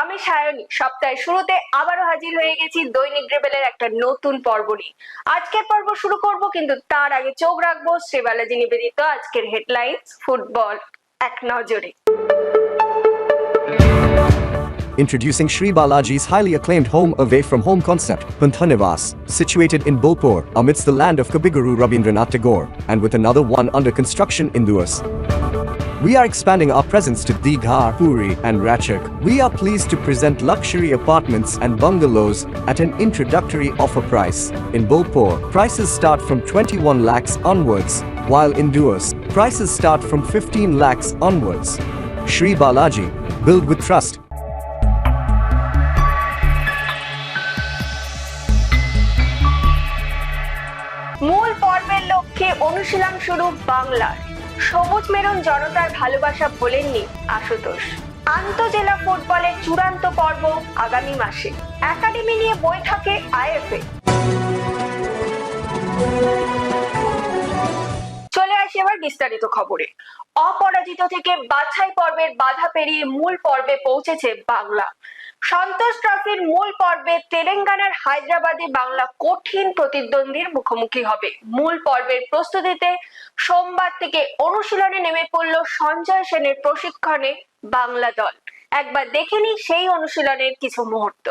আমি সায়নী সপ্তাহের শুরুতে আবারও হাজির হয়ে গেছি দৈনিক রেবেলের একটা নতুন পর্ব নিয়ে আজকের পর্ব শুরু করব কিন্তু তার আগে চোখ রাখব শ্রীবালাজি নিবেদিত আজকের হেডলাইন্স ফুটবল এক নজরে Introducing Sri Balaji's highly acclaimed home away from home concept, Panthanivas, situated in Bolpur amidst the land of Kabiguru Rabindranath Tagore, and with another one under construction in Duas. We are expanding our presence to Dighar, Puri, and Ratchak. We are pleased to present luxury apartments and bungalows at an introductory offer price. In Bolpur, prices start from 21 lakhs onwards, while in Duas, prices start from 15 lakhs onwards. Sri Balaji, build with trust. মূল পর্বের লক্ষ্যে অনুশীলন শুরু বাংলার সবুজ maroon জনতার ভালোবাসা ভোলেননি আশুতোষ। আন্তজেলা ফুটবলের চূড়ান্ত পর্ব আগামী মাসে। একাডেমি নিয়ে বৈঠকে আইএফএ। চলে আসি এবার বিস্তারিত খবরে। অপরাজিত থেকে বাছাই পর্বের বাধা পেরিয়ে মূল পর্বে পৌঁছেছে বাংলা। সন্তোষ ট্রফির মূল পর্বে তেলেঙ্গানার হায়দ্রাবাদে বাংলা কঠিন প্রতিদ্বন্দ্বীর মুখোমুখি হবে। মূল পর্বের প্রস্তুতিতে সোমবার থেকে অনুশীলনে নেমে পড়ল সঞ্জয় সেনের প্রশিক্ষণে বাংলা দল। একবার দেখেনি সেই অনুশীলনের কিছু মুহূর্ত।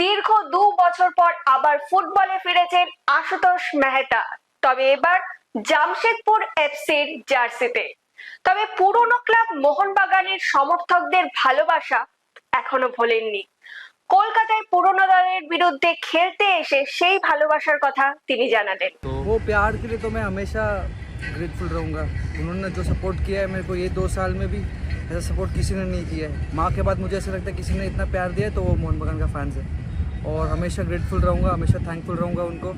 দীর্ঘ দু বছর পর আবার ফুটবলে ফিরেছেন আশুতোষ মেহতা। তবে এবার জামশেদপুর এফসির জার্সিতে। তবে পুরনো ক্লাব মোহনবাগানের সমর্থকদের ভালোবাসা এখনো ভোলেননি কলকাতায় পুরনো দলের বিরুদ্ধে খেলতে এসে সেই ভালোবাসার কথা তিনি জানালেন तो वो प्यार के लिए तो मैं हमेशा ग्रेटफुल रहूँगा उन्होंने जो सपोर्ट किया है मेरे को ये दो साल में भी ऐसा सपोर्ट किसी ने नहीं किया है माँ के बाद मुझे ऐसा लगता है किसी ने इतना प्यार दिया है तो वो मोहन बगान का फैंस है और हमेशा ग्रेटफुल रहूँगा हमेशा थैंकफुल रहूँगा उनको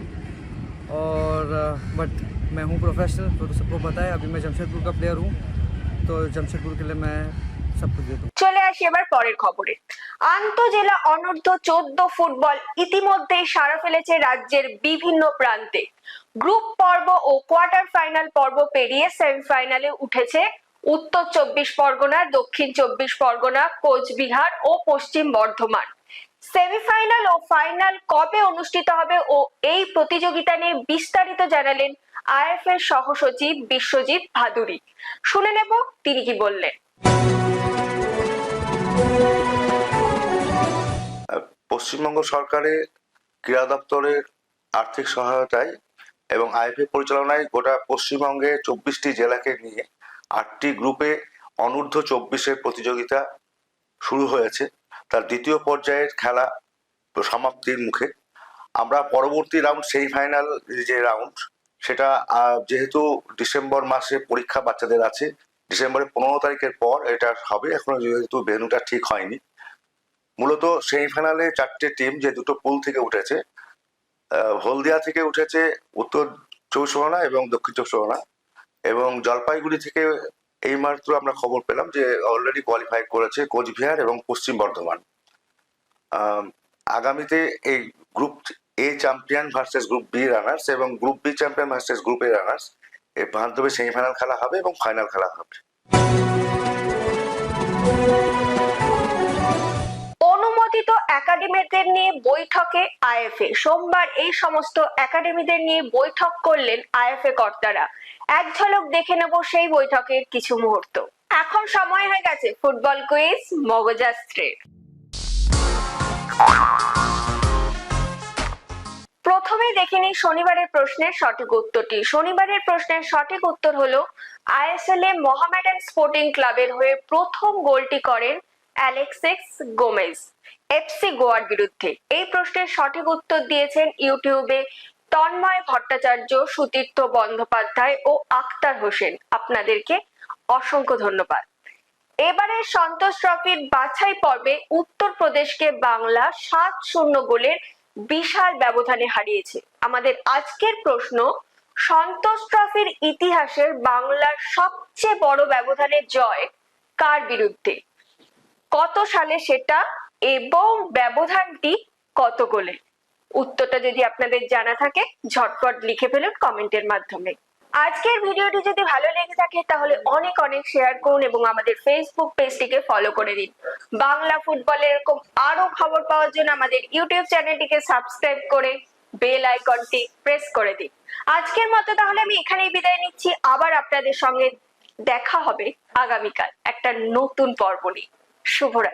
और बट मैं हूँ प्रोफेशनल तो सबको पता है अभी मैं जमशेदपुर का प्लेयर हूँ तो जमशेदपुर के लिए मैं सब कुछ दे दूँ চলে আসি এবার পরের খবরে আন্তজেলা অনূর্ধ্ব চোদ্দ ফুটবল ইতিমধ্যেই সারা ফেলেছে রাজ্যের বিভিন্ন প্রান্তে গ্রুপ পর্ব ও কোয়ার্টার ফাইনাল পর্ব পেরিয়ে সেমিফাইনালে উঠেছে উত্তর চব্বিশ পরগনা দক্ষিণ চব্বিশ পরগনা কোচবিহার ও পশ্চিম বর্ধমান সেমিফাইনাল ও ফাইনাল কবে অনুষ্ঠিত হবে ও এই প্রতিযোগিতা নিয়ে বিস্তারিত জানালেন আইএফ এর সহসচিব বিশ্বজিৎ ভাদুরী। শুনে নেব তিনি কি বললেন। পশ্চিমবঙ্গ সরকারের ক্রীড়া দপ্তরের আর্থিক সহায়তায় এবং আইএফএ পরিচালনায় গোটা পশ্চিমবঙ্গে চব্বিশটি জেলাকে নিয়ে আটটি গ্রুপে অনূর্ধ্ব চব্বিশের প্রতিযোগিতা শুরু হয়েছে। তার দ্বিতীয় পর্যায়ের খেলা সমাপ্তির মুখে। আমরা পরবর্তী রাউন্ড সেমিফাইনাল যে রাউন্ড সেটা যেহেতু ডিসেম্বর মাসে পরীক্ষা বাচ্চাদের আছে, ডিসেম্বরের পনেরো তারিখের পর এটা হবে, এখনও যেহেতু ভেন্যুটা ঠিক হয়নি। মূলত সেমিফাইনালে চারটে টিম যে দুটো পুল থেকে উঠেছে হলদিয়া থেকে উঠেছে উত্তর পরগনা এবং দক্ষিণ পরগনা এবং জলপাইগুড়ি থেকে এইমাত্র আমরা খবর পেলাম যে অলরেডি কোয়ালিফাই করেছে কোচবিহার এবং পশ্চিম বর্ধমান। আগামীতে এই group A champion versus group B runners এবং group B champion versus group A runners এর মাধ্যমে সেমিফাইনাল খেলা হবে এবং ফাইনাল খেলা হবে। একাডেমিদের নিয়ে বৈঠকে আইএফএ সোমবার এই সমস্ত একাডেমিদের নিয়ে বৈঠক করলেন আইএফএ কর্তারা। এক ঝলক দেখে নেব সেই বৈঠকের কিছু মুহূর্ত। এখন সময় হয়ে গেছে ফুটবল কুইজ মগজাস্ত্রের প্রথমে দেখে নিই শনিবারের প্রশ্নের সঠিক উত্তরটি। শনিবারের প্রশ্নের সঠিক উত্তর হলো আইএসএল এ মোহামেডান স্পোর্টিং ক্লাবের হয়ে প্রথম গোলটি করেন অ্যালেক্সিস গোমেজ এফসি গোয়ার বিরুদ্ধে। এই প্রশ্নের সঠিক উত্তর দিয়েছেন ইউটিউবে তন্ময় ভট্টাচার্য, সুতীর্থ বন্দ্যোপাধ্যায় ও আক্তার হোসেন। আপনাদেরকে অসংখ্য ধন্যবাদ। এবারের সন্তোষ ট্রফির বাছাই পর্বে উত্তরপ্রদেশকে বাংলা সাত শূন্য গোলের বিশাল ব্যবধানে হারিয়েছে। আমাদের আজকের প্রশ্ন, সন্তোষ ট্রফির ইতিহাসের বাংলার সবচেয়ে বড় ব্যবধানে জয় কার বিরুদ্ধে? কত সালে সেটা এবং ব্যবধানটি কত গোলে? উত্তরটা যদি আপনাদের জানা থাকে, ঝটপট লিখে ফেলুন কমেন্টের মাধ্যমে। আজকের ভিডিওটি যদি ভালো লেগে থাকে, তাহলে অনেক অনেক শেয়ার করুন এবং আমাদের ফেসবুক পেজটিকে ফলো করে দিন। বাংলা ফুটবলের এরকম আরও খবর পাওয়ার জন্য আমাদের ইউটিউব চ্যানেলটিকে সাবস্ক্রাইব করে বেল আইকনটি প্রেস করে দিন। আজকের মতো তাহলে আমি এখানেই বিদায় নিচ্ছি। আবার আপনাদের সঙ্গে দেখা হবে আগামীকাল একটা নতুন পর্ব নিয়ে। 舒服了